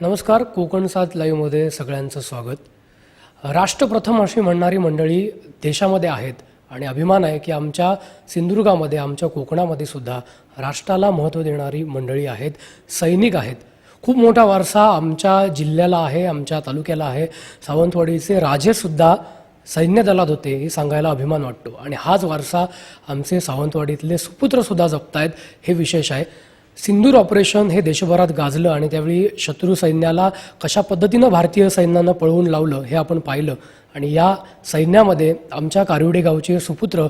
नमस्कार कोकण सात लाईव्हमध्ये सगळ्यांचं स्वागत. राष्ट्रप्रथम अशी म्हणणारी मंडळी देशामध्ये आहेत आणि अभिमान आहे की आमच्या सिंधुदुर्गामध्ये आमच्या कोकणामध्ये सुद्धा राष्ट्राला महत्त्व देणारी मंडळी आहेत सैनिक आहेत. खूप मोठा वारसा आमच्या जिल्ह्याला आहे आमच्या तालुक्याला आहे. सावंतवाडीचे राजेसुद्धा सैन्य दलात होते हे सांगायला अभिमान वाटतो. आणि हाच वारसा आमचे सावंतवाडीतले सुपुत्रसुद्धा जपतायत हे विशेष आहे. सिंदूर ऑपरेशन हे देशभरात गाजलं आणि त्यावेळी शत्रू सैन्याला कशा पद्धतीनं भारतीय सैन्यानं पळवून लावलं हे आपण पाहिलं. आणि या सैन्यामध्ये आमच्या कारिवडे गावचे सुपुत्र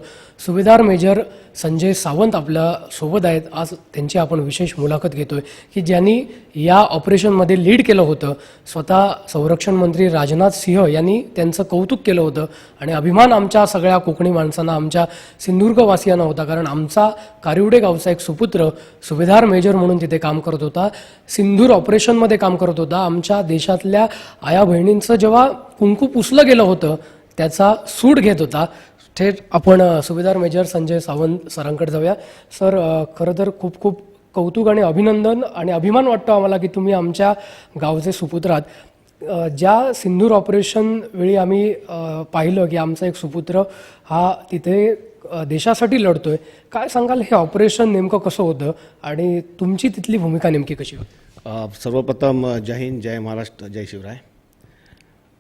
सुभेदार मेजर संजय सावंत आपल्यासोबत आहेत. आज त्यांची आपण विशेष मुलाखत घेतोय की ज्यांनी या ऑपरेशनमध्ये लीड केलं होतं. स्वतः संरक्षण मंत्री राजनाथ सिंह यांनी त्यांचं कौतुक केलं होतं आणि अभिमान आमच्या सगळ्या कोकणी माणसांना आमच्या सिंधुदुर्गवासियांना होता. कारण आमचा कारिवडे गावचा एक सुपुत्र सुभेदार मेजर म्हणून तिथे काम करत होता. सिंधूर ऑपरेशनमध्ये काम करत होता. आमच्या देशातल्या आया बहिणींचं जेव्हा कुंकू पुसलं गेलं होतं त्याचा सूड घेत होता. थेट आपण सुभेदार मेजर संजय सावंत सरांकडे जाऊया. सर खरं तर खूप खूप कौतुक आणि अभिनंदन आणि अभिमान वाटतो आम्हाला की तुम्ही आमच्या गावचे सुपुत्र आहात. ज्या सिंधूर ऑपरेशन वेळी आम्ही पाहिलं की आमचा एक सुपुत्र हा तिथे देशासाठी लढतोय काय सांगाल हे ऑपरेशन नेमकं कसं होतं आणि तुमची तिथली भूमिका नेमकी कशी होती? सर्वप्रथम जय हिंद जय महाराष्ट्र जय शिवराय.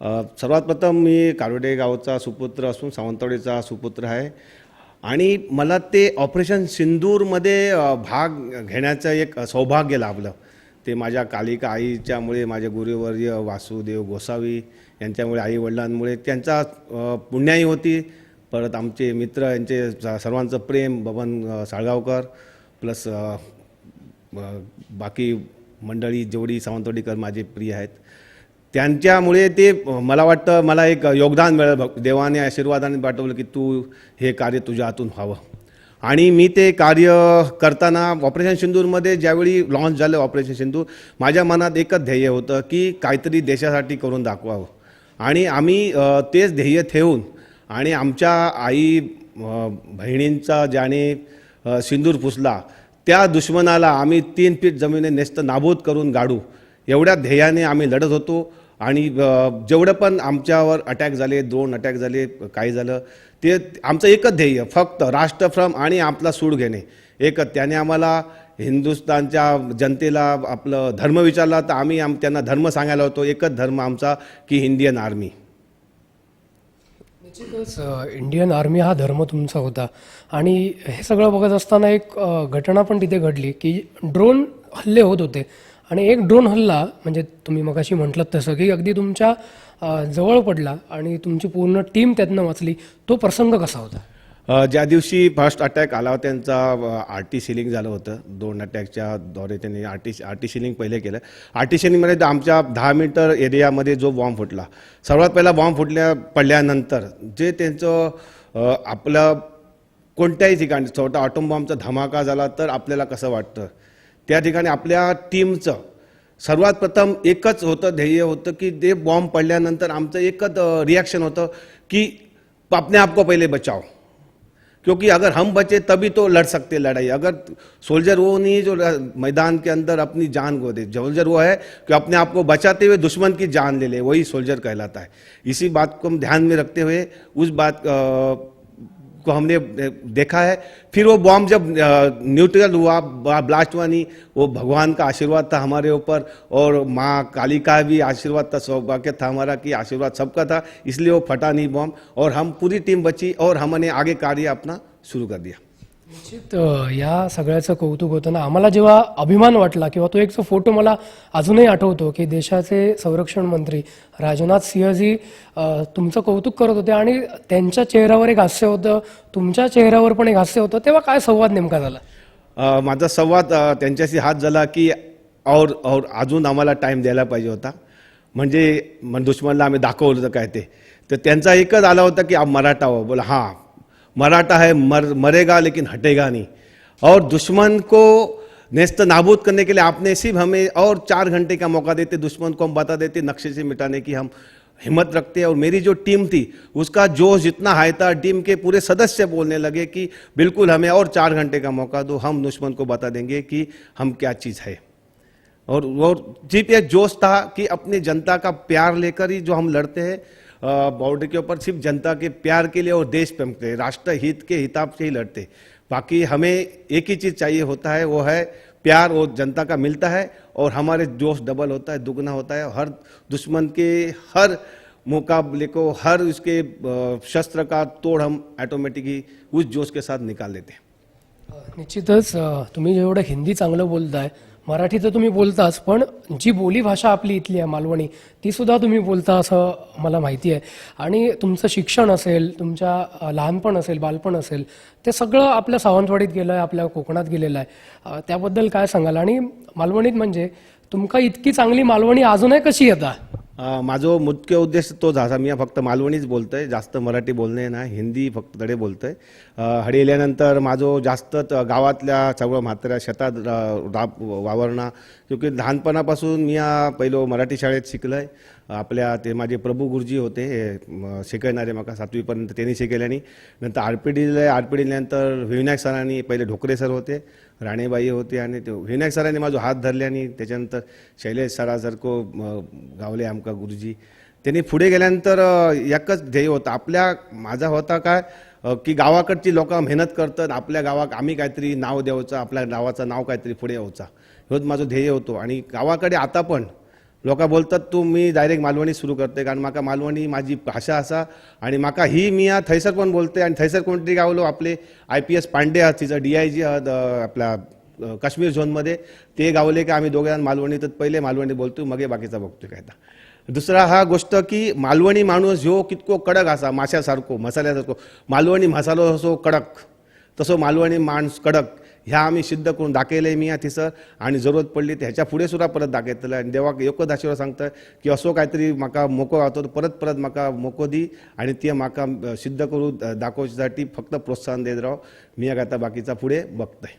सर्वात प्रथम मी कारोडे गावचा सुपुत्र असून सावंतवाडीचा सुपुत्र आहे. आणि मला ते ऑपरेशन सिंदूरमध्ये भाग घेण्याचं एक सौभाग्य लाभलं. ते माझ्या कालिका आईच्यामुळे माझे गुरुवर्य वासुदेव गोसावी यांच्यामुळे आई वडिलांमुळे त्यांचा पुण्याही पुण्याई होती. परत आमचे मित्र यांचे सर्वांचं प्रेम बबन साळगावकर प्लस बाकी मंडळी जेवढी सावंतवाडीकर माझे प्रिय आहेत. त्यांच्यामुळे ते मला वाटतं मला एक योगदान मिळेल. भग- देवाने आशीर्वादाने पाठवलं की तू हे कार्य तुझ्या हातून व्हावं. आणि मी ते कार्य करताना ऑपरेशन सिंदूरमध्ये ज्यावेळी लॉन्च झालं ऑपरेशन सिंदूर माझ्या मनात एकच ध्येय होतं की काहीतरी देशासाठी करून दाखवावं. आणि आम्ही तेच ध्येय ठेवून आणि आमच्या आई बहिणींचा ज्याने सिंदूर पुसला त्या दुश्मनाला आम्ही तीन फीट जमिनी नेस्त नाबूद करून गाडू. एवढ्या ध्येयाने आम्ही लढत होतो. आणि जेवढं पण आमच्यावर अटॅक झाले दोन अटॅक झाले काही झालं ते आमचं एकच ध्येय फक्त राष्ट्रफ्रम आणि आपला सूड घेणे. एकच त्याने आम्हाला हिंदुस्थानच्या जनतेला आपलं धर्म विचारला तर आम्ही आम त्यांना धर्म सांगायला होतो एकच धर्म आमचा की इंडियन आर्मी निश्चितच इंडियन आर्मी हा धर्म तुमचा होता. आणि हे सगळं बघत असताना एक घटना पण तिथे घडली की ड्रोन हल्ले होत होते. आणि एक ड्रोन हल्ला म्हणजे तुम्ही मगाशी म्हटलं तसं की अगदी तुमच्या जवळ पडला आणि तुमची पूर्ण टीम त्यातनं वाचली. तो प्रसंग कसा होता? ज्या दिवशी फर्स्ट अटॅक आला होता त्यांचा आर टी सिलिंग झालं होतं. दोन अटॅकच्या द्वारे त्यांनी R T R T sealing पहिले केलं. आर टी सिलिंगमध्ये आमच्या दहा मीटर एरियामध्ये जो बॉम्ब फुटला. सर्वात पहिला बॉम्ब फुटल्या पडल्यानंतर जे त्यांचं आपलं कोणत्याही ठिकाणी छोटा ऑटोम बॉम्बचा धमाका झाला तर आपल्याला कसं वाटतं? त्या ठिकाणी आपल्या टीमचं सर्वात प्रथम एकच होतं ध्येय होतं की बॉम्ब पडल्यानंतर आमचं एकच रिॲक्शन होतं कि अपने आप को पहले बचाओ. क्योंकि अगर हम बचे तभी तो लड़ सकते लड़ाई. अगर सोल्जर वो नहीं है जो मैदान के अंदर अपनी जान को दे. सोल्जर वो है कि अपने आप को बचाते हुए दुश्मन की जान ले ले. वही सोल्जर कहलाता है. इसी बात को हम ध्यान में रखते हुए उस बात अ, को हमने देखा है। फिर वो बॉम्ब जब न्यूट्रल हुआ ब्लास्ट हुआ नहीं, वो भगवान का आशीर्वाद था हमारे ऊपर और माँ काली का भी आशीर्वाद था, सौभाग्य था हमारा कि आशीर्वाद सबका था, इसलिए वो फटा नहीं बॉम्ब और हम पूरी टीम बची और हमने आगे कार्य अपना शुरू कर दिया। निश्चित या सगळ्याचं कौतुक होतं ना. आम्हाला जेव्हा अभिमान वाटला किंवा तो एक जो फोटो मला अजूनही आठवतो की देशाचे संरक्षण मंत्री राजनाथ सिंहजी तुमचं कौतुक करत होते आणि त्यांच्या चेहऱ्यावर एक हास्य होतं तुमच्या चेहऱ्यावर पण एक हास्य होतं. तेव्हा काय संवाद नेमका झाला? माझा संवाद त्यांच्याशी हात झाला की और और अजून आम्हाला टाईम द्यायला पाहिजे होता. म्हणजे दुश्मनला आम्ही दाखवलं होतं काय ते. तर त्यांचा एकच आला होता की मराठा हो. बोला हां मराठा है, मर, मरेगा लेकिन हटेगा नहीं। और दुश्मन को नेस्त नाबूद करने के लिए आपने सिर्फ़ हमें और चार घंटे का मौका देते, दुश्मन को हम बता देते, नक्शे से मिटाने की हम हिम्मत रखते हैं। और मेरी जो टीम थी, उसका जोश जितना हाई था, टीम के पूरे सदस्य बोलने लगे कि बिल्कुल हमें और चार घंटे का मौका दो, हम दुश्मन को बता देंगे कि हम क्या चीज़ है। और वो सिर्फ़ ये जोश था कि अपनी जनता का प्यार लेकर ही जो हम लड़ते हैं बॉर्डर के ऊपर सिर्फ जनता के प्यार के लिए और देश प्रेम के राष्ट्र हित के हिसाब से ही लड़ते। बाकी हमें एक ही चीज़ चाहिए होता है वो है प्यार और जनता का मिलता है और हमारे जोश डबल होता है दुगना होता है। हर दुश्मन के हर मुकाबले को हर उसके शस्त्र का तोड़ हम ऑटोमेटिकली उस जोश के साथ निकाल देते हैं। निश्चितच तुम्ही जेवढं हिंदी चांगलं बोलताय मराठी तर तुम्ही बोलताच पण जी बोलीभाषा आपली इथली आहे मालवणी तीसुद्धा तुम्ही बोलता असं मला माहिती आहे. आणि तुमचं शिक्षण असेल तुमच्या लहानपण असेल बालपण असेल ते सगळं आपल्या सावंतवाडीत गेलं आहे आपल्या कोकणात गेलेलं आहे. त्याबद्दल काय सांगाल? आणि मालवणीत म्हणजे तुमका इतकी चांगली मालवणी अजूनही कशी येता? माझो मुख्य उद्देश तोच असा मी फक्त मालवणीच बोलतोय जास्त मराठी बोलणे नाही हिंदी फक्त तडे बोलतोय. आहे हडी येल्यानंतर माझो जास्त गावातल्या सगळं म्हाताऱ्या शेतात रा- राब वावरणा. क्योंकि लहानपणापासून मी या पहिलो मराठी शाळेत शिकलोय. आपल्या ते माझे प्रभू गुरुजी होते हे शिकवणारे म्हाका सातवीपर्यंत त्यांनी शिकयल्यानी नंतर आरपीडीले पी विनायक सरांनी पहिले ढोकरे सर होते राणेबाई होते आणि ते विनायक सरांनी माझा हात धरले आणि त्याच्यानंतर शैलेश सरासारखो गावले आमका गुरुजी. त्यांनी पुढे गेल्यानंतर एकच ध्येय होतं आपल्या माझा होता काय की गावाकडची लोक मेहनत करतात आपल्या गावाक आम्ही काहीतरी नाव द्यावचं आपल्या गावाचं नाव काहीतरी पुढे यावचा. ह्योच माझं ध्येय होतो. आणि गावाकडे आता पण लोक बोलतात तू मी डायरेक्ट मालवणी सुरू करते कारण म्हाका मालवणी माझी भाषा असा आणि म्हाका ही मी या थंयसर पण बोलते आणि थंयसर कोणतरी गावलो आपले आय पी एस पांडे आहात तिचं डी आय जी आहात आपला आपल्या काश्मीर झोनमध्ये ते गावले का आम्ही दोघे जण मालवणी तर पहिले मालवणी बोलतो मगे बाकीचा बघतो काय आता. दुसरा हा गोष्ट की मालवणी माणूस ह्यो कितको कडक असा माश्यासारखो मसाल्यासारखो. मालवणी मसालो असो कडक तसो मालवणी माणूस कडक. ह्या आम्ही सिद्ध करून दाखयले मी या थिसर आणि जरूरत पडली तर ह्याच्या फुडें सुद्धा परत दाखयतले आणि देवाक एकच आशिर्वाद सांगतं की असो काहीतरी म्हाका मोको गावतो तर परत परत म्हाका मोको दी आणि ते म्हाका सिद्ध करू अ, दाखोवच्यासाठी फक्त प्रोत्साहन देत राव मी आता बाकीचा पुढे बघतोय.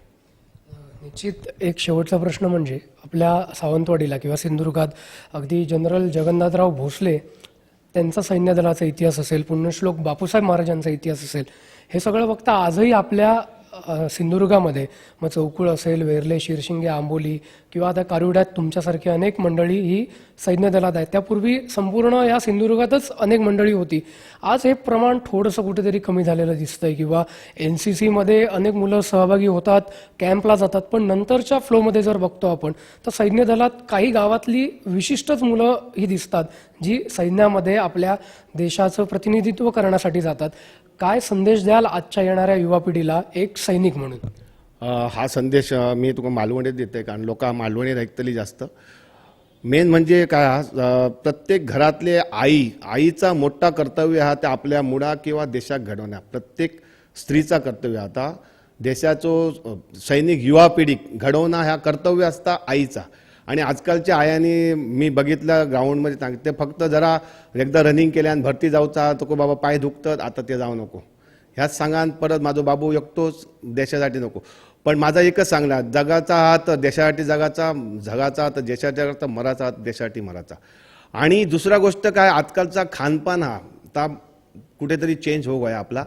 निश्चित एक शेवटचा प्रश्न म्हणजे आपल्या सावंतवाडीला किंवा सिंधुदुर्गात अगदी जनरल जगन्नाथराव भोसले त्यांचा सैन्यदलाचा इतिहास असेल पुण्यश्लोक बापूसाहेब महाराजांचा इतिहास असेल हे सगळं बघता आजही आपल्या सिंधुदुर्गामध्ये. मग चौकुळ असेल वेर्ले शिरशिंगे आंबोली किंवा आता कारुड्यात तुमच्यासारखी अनेक मंडळी ही सैन्य दलात आहेत. त्यापूर्वी संपूर्ण या सिंधुदुर्गातच अनेक मंडळी होती. आज हे प्रमाण थोडंसं कुठेतरी कमी झालेलं दिसतंय किंवा एन सी सीमध्ये अनेक मुलं सहभागी होतात कॅम्पला जातात पण नंतरच्या फ्लोमध्ये जर बघतो आपण तर सैन्य दलात काही गावातली विशिष्टच मुलं ही दिसतात जी सैन्यामध्ये आपल्या देशाचं प्रतिनिधित्व करण्यासाठी जातात. काय संदेश द्याल आजच्या येणाऱ्या युवा पिढीला एक सैनिक म्हणून? हा संदेश अ, मी तुका मालवणीत देते कारण लोक मालवणीत ऐकतली जास्त. मेन म्हणजे काय हा अ, प्रत्येक घरातले आई आईचा मोठा कर्तव्य हा त्या आपल्या मुळा किंवा देशाक घडवण्या प्रत्येक स्त्रीचा कर्तव्य आता देशाचो अ, सैनिक युवा पिढीक घडवणं ह्या कर्तव्य असता आईचा. आणि आजकालच्या आयाने मी बघितलं ग्राउंडमध्ये सांगते फक्त जरा एकदा रनिंग केल्यान भरती जाऊचा तुका बाबा पाय दुखतात आता ते जाऊ नको. ह्याच सांगान परत माझा बाबू एकतोच देशासाठी नको. पण माझा एकच सांगला जगाचा हात देशासाठी जगाचा जगाचा हात देशाच्या तर मराचा हात देशासाठी मराचा. आणि दुसरा गोष्ट काय आजकालचा खानपान हा आता कुठेतरी चेंज हो गया आपला.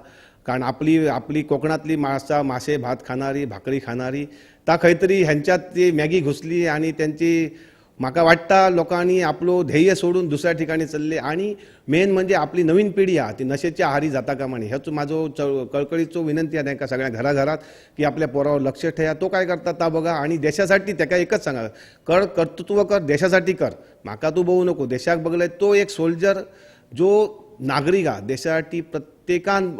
कारण आपली आपली कोकणातली मासा मासे भात खाणारी भाकरी खाणारी ता खंयतरी ह्यांच्यात ती मॅगी घुसली आणि त्यांची म्हाका वाटता लोकांनी आपलो ध्येय सोडून दुसऱ्या ठिकाणी चालले. आणि मेन म्हणजे आपली नवीन पिढी हा ती नशेच्या आहारी जाता कामा नये. ह्याच माझो च- कळकळीचो विनंती आहे त्यांना सगळ्या घराघरात की आपल्या पोरावर लक्ष ठेवा. तो काय करता ता बघा. आणि देशासाठी त्याका एकच सांगा. कर कर्तृत्व कर देशासाठी कर. म्हाका तू बघू नको. देशाक बघलंय तो एक सोल्जर जो नागरिक देशासाठी प्रत्येकान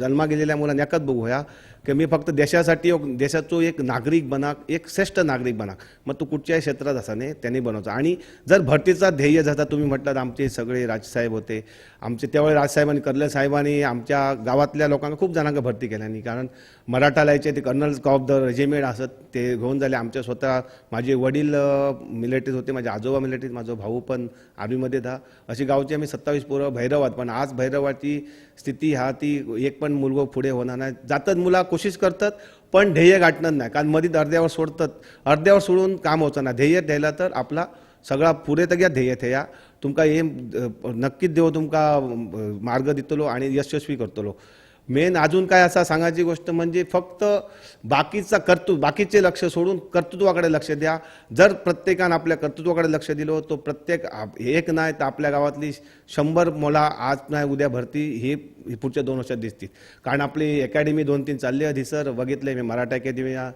जन्मा गेलेल्या मुलांना एकच बघूया. की मी फक्त देशासाठी देशाचो एक नागरिक बनाक एक श्रेष्ठ नागरिक बनाक मग तू कुठच्याही क्षेत्रात असा नाही त्यांनी बनवचा आणि जर भरतीचा ध्येय जाता तुम्ही म्हटलात आमचे सगळे राजसाहेब होते. आमचे त्यावेळी राजसाहेबांनी कर्नल साहेबांनी आमच्या गावातल्या लोकांना खूप जणांना भरती केल्यानी कारण मराठा लायचे ते कर्नल ऑफ द रेजिमेंट असत ते घेऊन झाले. आमच्या स्वतः माझे वडील मिलिटरीत होते माझे आजोबा मिलिटरीत माझा भाऊ पण आर्मीमध्ये था. अशी गावची आम्ही सत्तावीस पोरं भैरवात. पण आज भैरवाची स्थिती हा ती एक पण मुलगो पुढे होणार नाही. जातात मुला कोशिश करतात पण ध्येय गाठणार नाही. कारण मधीत अर्ध्यावर सोडतात. अर्ध्यावर सोडून काम होतं ना. ध्येय द्यायला तर आपला सगळा पुरे तग्या ध्येय थेया तुमका हे नक्कीच देव तुमका मार्ग दितलो आणि यशस्वी करतलो. मेन अजून काय असा सांगायची गोष्ट म्हणजे फक्त बाकीचा कर्तृत्व बाकीचे लक्ष सोडून कर्तृत्वाकडे लक्ष द्या. जर प्रत्येकानं आपल्या कर्तृत्वाकडे लक्ष दिलं तो प्रत्येक आप- एक नाही तर आपल्या गावातली शंभर मुला आज नाही उद्या भरती हे हे पुढच्या दोन वर्षात दिसतील. कारण आपली अकॅडमी दोन तीन चालली आधी सर. बघितले मी मराठा अकॅडमी हा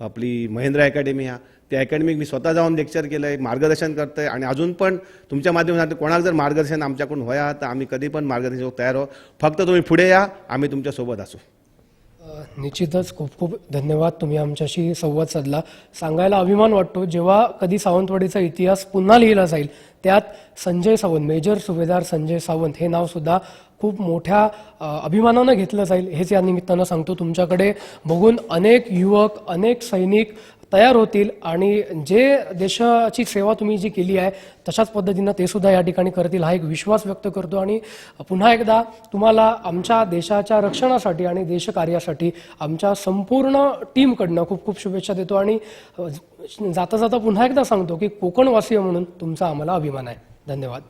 आपली महेंद्रा अकॅडमी हा त्या अकॅडमीत मी स्वतः जाऊन लेक्चर केलं आहे मार्गदर्शन करतोय आणि अजून पण तुमच्या माध्यमातून कोणाला जर मार्गदर्शन आमच्याकडून व्हाया तर आम्ही कधी पण मार्गदर्शन तयार हो फक्त तुम्ही पुढे या आम्ही तुमच्यासोबत असू. निश्चितच खूप खूप धन्यवाद तुम्ही आमच्याशी संवाद साधला. सांगायला अभिमान वाटतो जेव्हा कधी सावंतवाडीचा इतिहास पुन्हा लिहिला जाईल त्यात संजय सावंत मेजर सुभेदार संजय सावंत हे नाव सुद्धा खूप मोठ्या अभिमानानं घेतलं जाईल हेच या निमित्तानं सांगतो. तुमच्याकडे बघून अनेक युवक अनेक सैनिक तयार होतील आणि जे देशाची सेवा तुम्ही जी केली आहे तशाच पद्धतीनं ते सुद्धा या ठिकाणी करतील हा एक विश्वास व्यक्त करतो. आणि पुन्हा एकदा तुम्हाला आमच्या देशाच्या रक्षणासाठी आणि देशकार्यासाठी आमच्या संपूर्ण टीमकडनं खूप खूप शुभेच्छा देतो. आणि जाता जाता पुन्हा एकदा सांगतो की कोकणवासीय म्हणून तुमचा आम्हाला अभिमान आहे. धन्यवाद.